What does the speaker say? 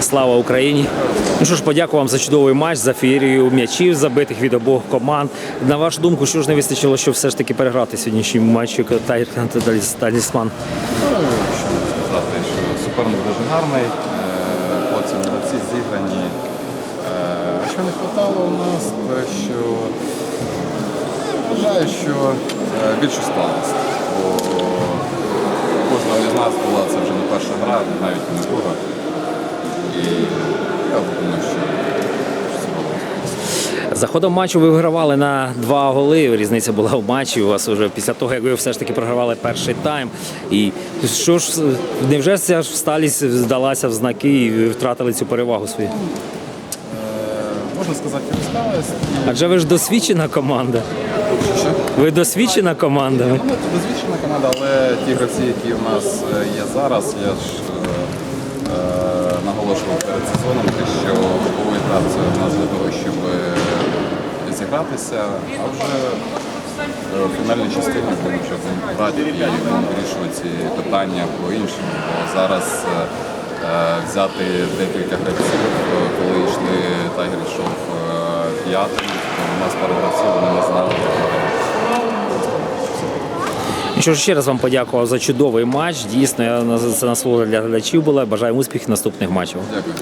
Слава Україні! Ну що ж, подякую вам за чудовий матч, за феєрію м'ячів, забитих від обох команд. На вашу думку, що ж не вистачило, щоб все ж таки переграти сьогоднішній матч Тайгер та Талісман? сказати, що суперник дуже гарний, е, хлопці молодці зіграні. Е, Що не вистачало у нас, те, що вважаю, що е, більше склалося. Бо у кожного із нас була це вже не перша гра, навіть не друга. І я думаю, що це. За ходом матчу ви вигравали на два голи. Різниця була в матчі. У вас вже після того, як ви все ж таки програвали перший тайм. І що ж, невже ця ж сталість здалася в знаки і втратили цю перевагу свою? Е, Можна сказати, і розсталось. Адже ви ж досвідчена команда. Що? Ви досвідчена команда. Ну, ми досвідчена команда, але ті гравці, які в нас е, є зараз, я ж е, е, наголошував перед сезоном, те, що груповий етап це в нас для того, щоб е, зігратися, а вже е, в фінальній частині будемо вже і вирішувати питання по-іншому. Бо зараз е, взяти декілька гравців, коли йшли Тайгер йшов п'ятим, то у нас пару гравців вони не знали. Що ж ще раз вам подякував за чудовий матч. Дійсно, це насолода для глядачів була. Бажаю успіхів наступних матчів. Дякую.